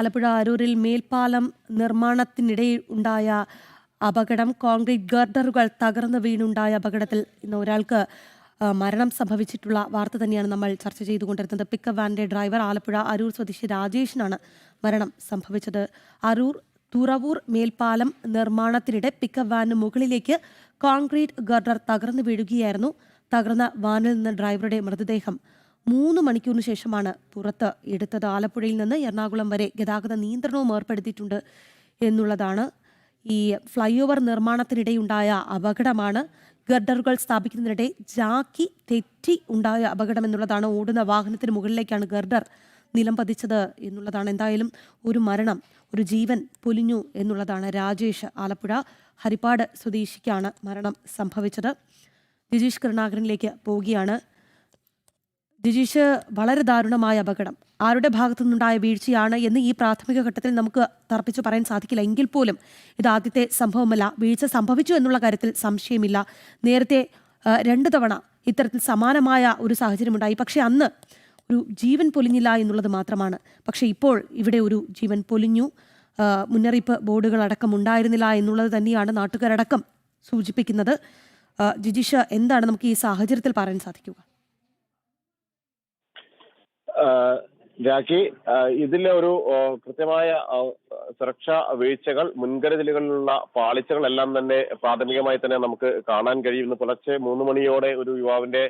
ആലപ്പുഴ അരൂരിൽ മേൽപ്പാലം നിർമ്മാണത്തിനിടയിൽ ഉണ്ടായ അപകടം. കോൺക്രീറ്റ് ഗർഡറുകൾ തകർന്നു വീണുണ്ടായ അപകടത്തിൽ ഇന്ന് ഒരാൾക്ക് മരണം സംഭവിച്ചിട്ടുള്ള വാർത്ത തന്നെയാണ് നമ്മൾ ചർച്ച ചെയ്തുകൊണ്ടിരുന്നത്. പിക്കപ്പ് വാനിന്റെ ഡ്രൈവർ ആലപ്പുഴ അരൂർ സ്വദേശി രാജേഷിനാണ് മരണം സംഭവിച്ചത്. അരൂർ തുറവൂർ മേൽപ്പാലം നിർമ്മാണത്തിനിടെ പിക്കപ്പ് വാനിന് മുകളിലേക്ക് കോൺക്രീറ്റ് ഗർഡർ തകർന്നു വീഴുകയായിരുന്നു. തകർന്ന വാനിൽ നിന്ന് ഡ്രൈവറുടെ മൃതദേഹം മൂന്ന് മണിക്കൂറിന് ശേഷമാണ് പുറത്ത് എടുത്തത്. ആലപ്പുഴയിൽ നിന്ന് എറണാകുളം വരെ ഗതാഗത നിയന്ത്രണവും ഏർപ്പെടുത്തിയിട്ടുണ്ട് എന്നുള്ളതാണ് ഈ ഫ്ലൈ ഓവർ നിർമ്മാണത്തിനിടെയുണ്ടായ അപകടമാണ്. ഗർഡറുകൾ സ്ഥാപിക്കുന്നതിനിടെ ജാക്കി തെറ്റി ഉണ്ടായ അപകടം എന്നുള്ളതാണ് ഓടുന്ന വാഹനത്തിന് മുകളിലേക്കാണ് ഗർഡർ നിലം പതിച്ചത് എന്നുള്ളതാണ്. എന്തായാലും ഒരു മരണം ഒരു ജീവൻ പൊലിഞ്ഞു എന്നുള്ളതാണ് രാജേഷ് ആലപ്പുഴ ഹരിപ്പാട് സ്വദേശിക്കാണ് മരണം സംഭവിച്ചത്. ജിജീഷ് കരുണാകരനിലേക്ക് പോവുകയാണ്. ജിജീഷ് വളരെ ദാരുണമായ അപകടം. ആരുടെ ഭാഗത്തു നിന്നുണ്ടായ വീഴ്ചയാണ് എന്ന് ഈ പ്രാഥമിക ഘട്ടത്തിൽ നമുക്ക് തർപ്പിച്ചു പറയാൻ സാധിക്കില്ല. എങ്കിൽ പോലും ഇത് ആദ്യത്തെ സംഭവമല്ല. വീഴ്ച സംഭവിച്ചു എന്നുള്ള കാര്യത്തിൽ സംശയമില്ല. നേരത്തെ രണ്ടു തവണ ഇത്തരത്തിൽ സമാനമായ ഒരു സാഹചര്യമുണ്ടായി. പക്ഷേ അന്ന് ഒരു ജീവൻ പൊലിഞ്ഞില്ല എന്നുള്ളത് മാത്രമാണ്. പക്ഷേ ഇപ്പോൾ ഇവിടെ ഒരു ജീവൻ പൊലിഞ്ഞു. മുന്നറിയിപ്പ് ബോർഡുകൾ അടക്കം ഉണ്ടായിരുന്നില്ല എന്നുള്ളത് തന്നെയാണ് നാട്ടുകാരടക്കം സൂചിപ്പിക്കുന്നത്. ജിജിഷ എന്താണ് നമുക്ക് ഈ സാഹചര്യത്തിൽ പറയാൻ സാധിക്കുക? രാഖി ഇതിലെ ഒരു കൃത്യമായ സുരക്ഷാ വീഴ്ചകൾ മുൻകരുതലുകളിലുള്ള പാളിച്ചകൾ എല്ലാം തന്നെ പ്രാഥമികമായി തന്നെ നമുക്ക് കാണാൻ കഴിയുന്നു. പുലർച്ചെ മൂന്ന് മണിയോടെ ഒരു യുവാവിന്റെ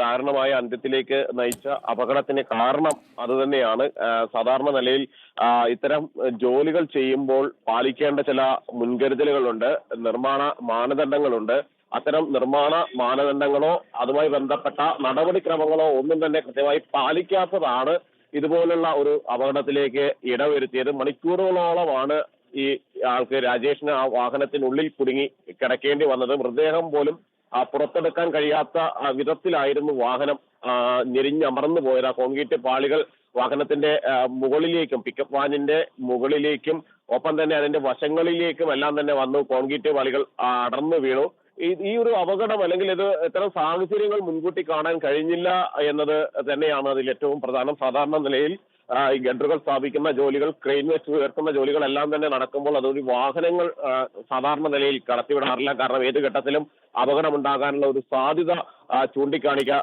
ദാരുണമായ അന്ത്യത്തിലേക്ക് നയിച്ച അപകടത്തിന് കാരണം അത് തന്നെയാണ്. സാധാരണ നിലയിൽ ഇത്തരം ജോലികൾ ചെയ്യുമ്പോൾ പാലിക്കേണ്ട ചില മുൻകരുതലുകളുണ്ട് നിർമ്മാണ മാനദണ്ഡങ്ങളുണ്ട്. അത്തരം നിർമ്മാണ മാനദണ്ഡങ്ങളോ അതുമായി ബന്ധപ്പെട്ട നടപടിക്രമങ്ങളോ ഒന്നും തന്നെ കൃത്യമായി പാലിക്കാത്തതാണ് ഇതുപോലുള്ള ഒരു അപകടത്തിലേക്ക് ഇടവരുത്തിയത്. മണിക്കൂറുകളോളമാണ് ഈ ആൾക്ക് രാജേഷിന് ആ വാഹനത്തിനുള്ളിൽ കുടുങ്ങി കിടക്കേണ്ടി വന്നത്. മൃതദേഹം പോലും പുറത്തെടുക്കാൻ കഴിയാത്ത വിധത്തിലായിരുന്നു വാഹനം ഞെരിഞ്ഞമർന്നു പോയത്. ആ കോൺക്രീറ്റ് പാളികൾ വാഹനത്തിന്റെ മുകളിലേക്കും പിക്കപ്പ് വാനിന്റെ മുകളിലേക്കും ഒപ്പം തന്നെ അതിന്റെ വശങ്ങളിലേക്കും എല്ലാം തന്നെ വന്നു. കോൺക്രീറ്റ് പാളികൾ അടർന്നു വീണു. ഈ ഒരു അപകടം അല്ലെങ്കിൽ ഇത് ഇത്തരം സാഹചര്യങ്ങൾ മുൻകൂട്ടി കാണാൻ കഴിഞ്ഞില്ല എന്നത് തന്നെയാണ് അതിൽ ഏറ്റവും പ്രധാനം. സാധാരണ നിലയിൽ ഈ ഗഡറുകൾ സ്ഥാപിക്കുന്ന ജോലികൾ ക്രെയിൻ വെച്ച് ഉയർത്തുന്ന ജോലികളെല്ലാം തന്നെ നടക്കുമ്പോൾ അതൊരു വാഹനങ്ങൾ സാധാരണ നിലയിൽ കടത്തിവിടാറില്ല. കാരണം ഏത് ഘട്ടത്തിലും അപകടമുണ്ടാകാനുള്ള ഒരു സാധ്യത ചൂണ്ടിക്കാണിക്കാൻ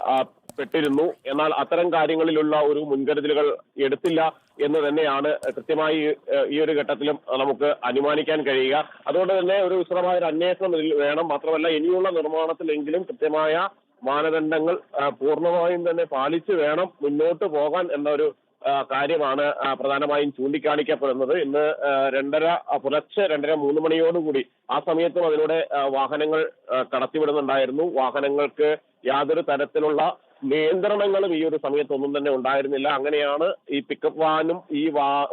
പെട്ടിരുന്നു. എന്നാൽ അത്തരം കാര്യങ്ങളിലുള്ള ഒരു മുൻകരുതലുകൾ എടുത്തില്ല എന്ന് തന്നെയാണ് കൃത്യമായി ഈ ഒരു ഘട്ടത്തിലും നമുക്ക് അനുമാനിക്കാൻ കഴിയുക. അതുകൊണ്ട് തന്നെ ഒരു വിശദമായ ഒരു അന്വേഷണം വേണം. മാത്രമല്ല ഇനിയുള്ള നിർമ്മാണത്തിലെങ്കിലും കൃത്യമായ മാനദണ്ഡങ്ങൾ പൂർണമായും തന്നെ പാലിച്ചു വേണം മുന്നോട്ട് പോകാൻ എന്നൊരു കാര്യമാണ് പ്രധാനമായും ചൂണ്ടിക്കാണിക്കപ്പെടുന്നത്. ഇന്ന് രണ്ടര പുലർച്ചെ രണ്ടര മൂന്ന് മണിയോടുകൂടി ആ സമയത്തും അതിലൂടെ വാഹനങ്ങൾ കടത്തിവിടുന്നുണ്ടായിരുന്നു. വാഹനങ്ങൾക്ക് യാതൊരു തരത്തിലുള്ള നിയന്ത്രണങ്ങളും ഈ ഒരു സമയത്തൊന്നും തന്നെ ഉണ്ടായിരുന്നില്ല. അങ്ങനെയാണ് ഈ പിക്കപ്പ് വാനും ഈ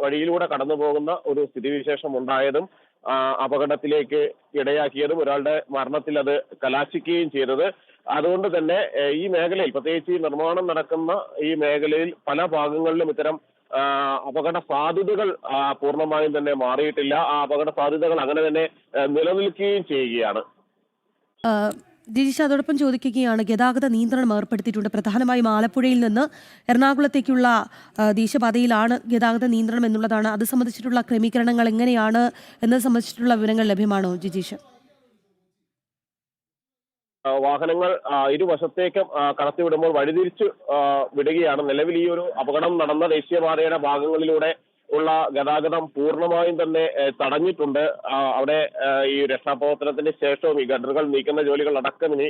വഴിയിലൂടെ കടന്നു പോകുന്ന ഒരു സ്ഥിതിവിശേഷം ഉണ്ടായതും അപകടത്തിലേക്ക് ഇടയാക്കിയതും ഒരാളുടെ മരണത്തിൽ അത് കലാശിക്കുകയും ചെയ്തത്. അതുകൊണ്ട് തന്നെ ഈ മേഖലയിൽ പ്രത്യേകിച്ച് ഈ നിർമ്മാണം നടക്കുന്ന ഈ മേഖലയിൽ പല ഭാഗങ്ങളിലും ഇത്തരം അപകട സാധ്യതകൾ പൂർണമായും തന്നെ മാറിയിട്ടില്ല. ആ അപകട സാധ്യതകൾ അങ്ങനെ തന്നെ നിലനിൽക്കുകയും ചെയ്യുകയാണ്. ജിജീഷ് അതോടൊപ്പം ചോദിക്കുകയാണ് ഗതാഗത നിയന്ത്രണം ഏർപ്പെടുത്തിയിട്ടുണ്ട്. പ്രധാനമായും ആലപ്പുഴയിൽ നിന്ന് എറണാകുളത്തേക്കുള്ള ദേശീയപാതയിലാണ് ഗതാഗത നിയന്ത്രണം എന്നുള്ളതാണ്. അത് സംബന്ധിച്ചിട്ടുള്ള ക്രമീകരണങ്ങൾ എങ്ങനെയാണ് എന്നത് സംബന്ധിച്ചിട്ടുള്ള വിവരങ്ങൾ ലഭ്യമാണോ ജിജീഷ്? വാഹനങ്ങൾ ഇരുവശത്തേക്കും കടത്തിവിടുമ്പോൾ വഴിതിരിച്ചു വിടുകയാണ്. നിലവിൽ ഈ ഒരു അപകടം നടന്ന ദേശീയപാതയുടെ ഭാഗങ്ങളിലൂടെ ഉള്ള ഗതാഗതം പൂർണമായും തന്നെ തടഞ്ഞിട്ടുണ്ട്. അവിടെ ഈ രക്ഷാപ്രവർത്തനത്തിന് ശേഷവും ഈ ഗഡറുകൾ നീക്കുന്ന ജോലികൾ അടക്കം ഇനി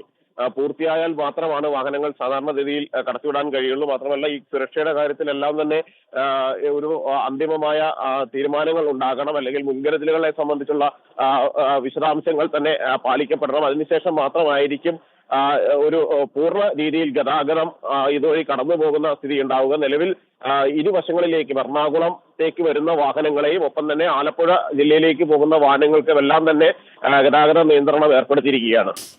പൂർത്തിയായാൽ മാത്രമാണ് വാഹനങ്ങൾ സാധാരണ രീതിയിൽ കടത്തിവിടാൻ കഴിയുള്ളൂ. മാത്രമല്ല ഈ സുരക്ഷയുടെ കാര്യത്തിലെല്ലാം തന്നെ ഒരു അന്തിമമായ തീരുമാനങ്ങൾ ഉണ്ടാകണം. അല്ലെങ്കിൽ മുൻകരുതലുകളെ സംബന്ധിച്ചുള്ള വിശദാംശങ്ങൾ തന്നെ പാലിക്കപ്പെടണം. അതിനുശേഷം മാത്രമായിരിക്കും ഒരു പൂർണ രീതിയിൽ ഗതാഗതം ഇതുവഴി കടന്നു പോകുന്ന സ്ഥിതി ഉണ്ടാവുക. നിലവിൽ ഇരുവശങ്ങളിലേക്കും എറണാകുളത്തേക്ക് വരുന്ന വാഹനങ്ങളെയും ഒപ്പം തന്നെ ആലപ്പുഴ ജില്ലയിലേക്ക് പോകുന്ന വാഹനങ്ങൾക്കും എല്ലാം തന്നെ ഗതാഗത നിയന്ത്രണം ഏർപ്പെടുത്തിയിരിക്കുകയാണ്.